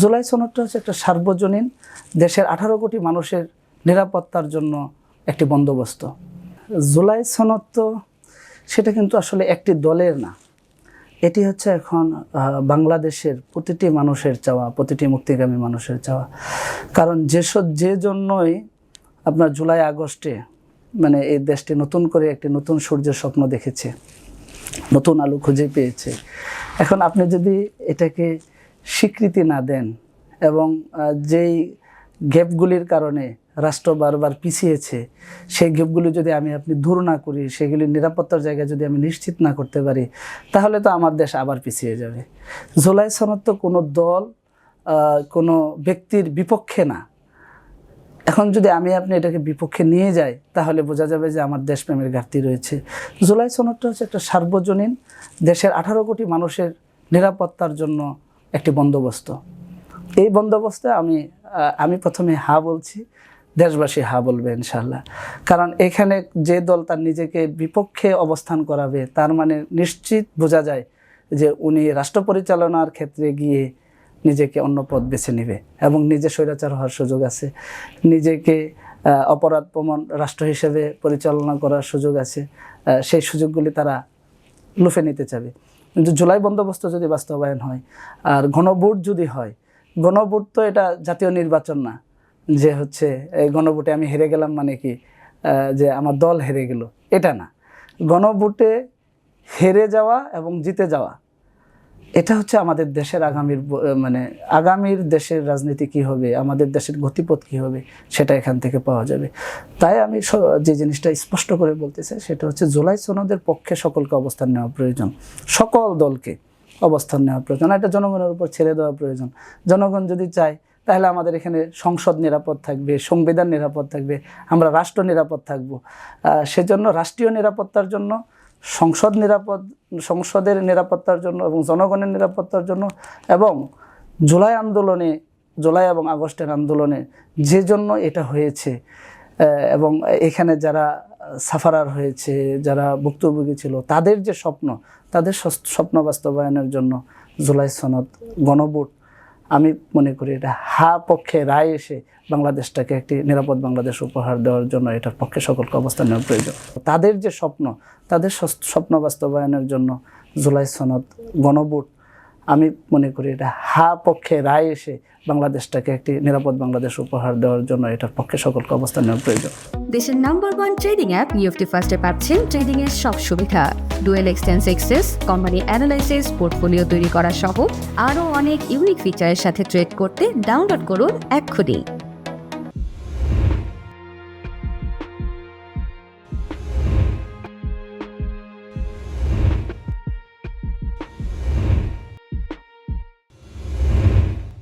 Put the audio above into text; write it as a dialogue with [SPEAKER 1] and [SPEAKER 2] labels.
[SPEAKER 1] জুলাই সনদটা হচ্ছে একটা সার্বজনীন, দেশের আঠারো কোটি মানুষের নিরাপত্তার জন্য একটি বন্দোবস্ত। জুলাই সনদ তো সেটা কিন্তু আসলে একটি দলের না। এটি হচ্ছে এখন বাংলাদেশের প্রতিটি মানুষের চাওয়া, প্রতিটি মুক্তিগামী মানুষের চাওয়া। কারণ যেসব, যে জন্যই আপনার জুলাই আগস্টে মানে এই দেশটি নতুন করে একটি নতুন সূর্যের স্বপ্ন দেখেছে, নতুন আলু খুঁজে পেয়েছে। এখন আপনি যদি এটাকে স্বীকৃতি না দেন এবং যেই গ্যাপগুলির কারণে রাষ্ট্র বারবার পিছিয়েছে, সেই গ্যাপগুলি যদি আমি আপনি দূর না করি সেগুলির নিরাপত্তার জায়গায় যদি আমি নিশ্চিত না করতে পারি, তাহলে তো আমার দেশ আবার পিছিয়ে যাবে। জুলাই সনদ তো কোনো দল কোনো ব্যক্তির বিপক্ষে না। এখন যদি আমি আপনি এটাকে বিপক্ষে নিয়ে যাই, তাহলে বোঝা যাবে যে আমার দেশপ্রেমের ঘাটতি রয়েছে। জুলাই সনদটা হচ্ছে একটা সার্বজনীন, দেশের আঠারো কোটি মানুষের নিরাপত্তার জন্য একটি বন্দোবস্ত। এই বন্দোবস্তে আমি আমি প্রথমে হা বলছি, দেশবাসী হা বলবে ইনশাল্লাহ কারণ এখানে যে দল তার নিজেকে বিপক্ষে অবস্থান করাবে, তার মানে নিশ্চিত বোঝা যায় যে উনি রাষ্ট্র পরিচালনার ক্ষেত্রে গিয়ে নিজেকে অন্য পথ বেছে নেবে এবং নিজে স্বৈরাচার হওয়ার সুযোগ আছে। নিজেকে অপরাধ প্রমাণ রাষ্ট্র হিসেবে পরিচালনা করার সুযোগ আছে। সেই সুযোগগুলি তারা লুফে নিতে চাবে। কিন্তু জুলাই বন্দোবস্ত যদি বাস্তবায়ন হয়, আর গণভোট যদি হয়, গণভোট তো এটা জাতীয় নির্বাচন না, যে হচ্ছে, এই গণভোটে আমি হেরে গেলাম মানে কি যে আমার দল হেরে গেল, এটা না। গণভোটে হেরে যাওয়া এবং জিতে যাওয়া এটা হচ্ছে আমাদের দেশের আগামীর মানে আগামীর দেশের রাজনীতি কি হবে, আমাদের দেশের গতিপথ কি হবে, সেটা এখান থেকে পাওয়া যাবে। তাই আমি যে জিনিসটা স্পষ্ট করে বলতে চাই, সেটা হচ্ছে জুলাই সনদের পক্ষে সকলকে অবস্থান নেওয়া প্রয়োজন। সকল দলকে অবস্থান নেওয়া প্রয়োজন। এটা জনগণের উপর ছেড়ে দেওয়া প্রয়োজন। জনগণ যদি চায়, তাহলে আমাদের এখানে সংসদ নিরাপদ থাকবে, সংবিধান নিরাপদ থাকবে, আমরা রাষ্ট্র নিরাপদ থাকব। সেজন্য রাষ্ট্রীয় নিরাপত্তার জন্য সংসদ নিরাপদ, সংসদের নিরাপত্তার জন্য এবং জনগণের নিরাপত্তার জন্য এবং জুলাই আন্দোলনে, জুলাই এবং আগস্টের আন্দোলনে যে জন্য এটা হয়েছে এবং এখানে যারা সাফারার হয়েছে, যারা ভুক্তভোগী ছিল, তাদের যে স্বপ্ন, তাদের স্বপ্ন বাস্তবায়নের জন্য জুলাই সনদ গণভোট আমি মনে করি এটা হা পক্ষে রায় এসে বাংলাদেশটাকে একটি নিরাপদ বাংলাদেশ উপহার দেওয়ার জন্য এটার পক্ষে সকলকে অবস্থান নেওয়া প্রয়োজন। তাদের যে স্বপ্ন, তাদের স্বপ্ন বাস্তবায়নের জন্য জুলাই সনদ গণভোট আমি মনে করি এটা হা পক্ষে রায় এসে বাংলাদেশটাকে একটি নিরাপদ বাংলাদেশ উপহার দেওয়ার জন্য এটার পক্ষে সকলকে অবস্থান নেওয়া প্রয়োজন।
[SPEAKER 2] দেশের number one trading app UFT ফার্স্টে পাচ্ছেন ট্রেডিং এর সব সুবিধা। ডুয়েল এক্সটেন্স এক্সেস কোম্পানি অ্যানালাইসিস পোর্টফোলিও তৈরি করা সহ আরও অনেক ইউনিক ফিচারের সাথে ট্রেড করতে ডাউনলোড করুন এক্ষুনি।